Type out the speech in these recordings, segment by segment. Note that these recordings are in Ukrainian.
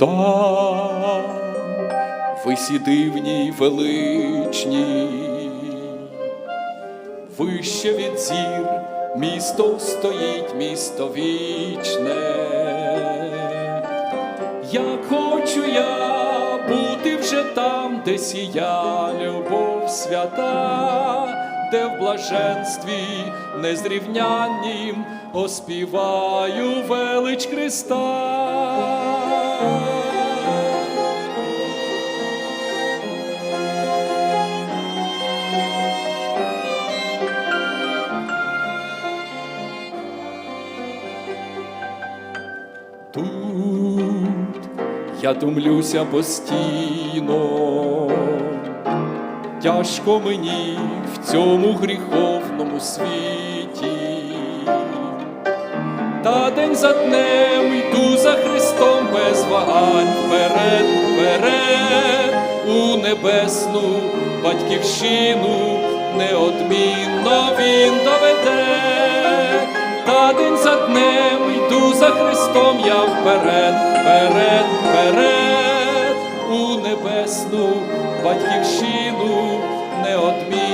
Там висі дивні й величні, вище від зір місто стоїть, місто вічне. Як хочу я бути вже там, де сія любов свята, де в блаженстві незрівняннім оспіваю велич Христа. Тут. Я томлюся постійно, тяжко мені в цьому гріховному світі, та день за днем йду за Христом без вагань. Вперед, вперед у небесну батьківщину неодмінно він доведе, та день за днем за Христом я вперед, вперед, вперед у небесну батьківщину неодмінно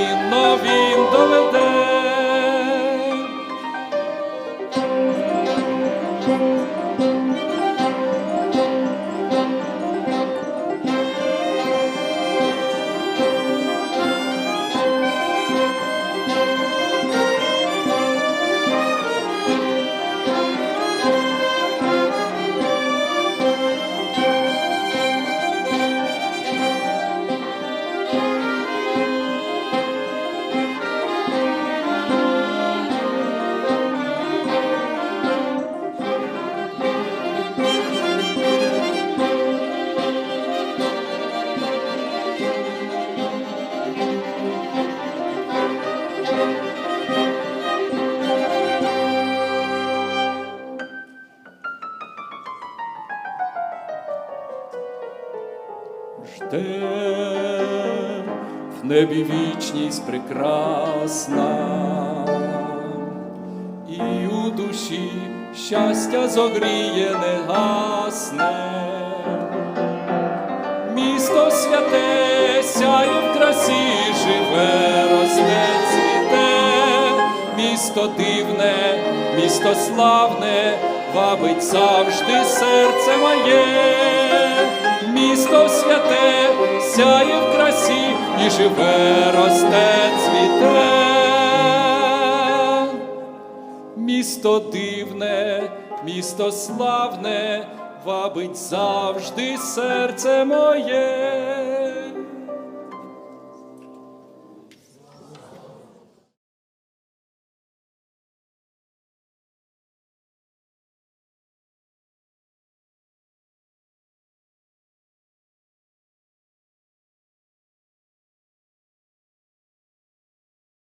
жде в небі вічність прекрасна, і у душі щастя зогріє негасне. Місто святе сяє в красі, живе, росте, цвіте, місто дивне, місто славне, вабить завжди серце моє, місто святе сяє в красі і живе, росте, цвіте. Місто дивне, місто славне, вабить завжди серце моє.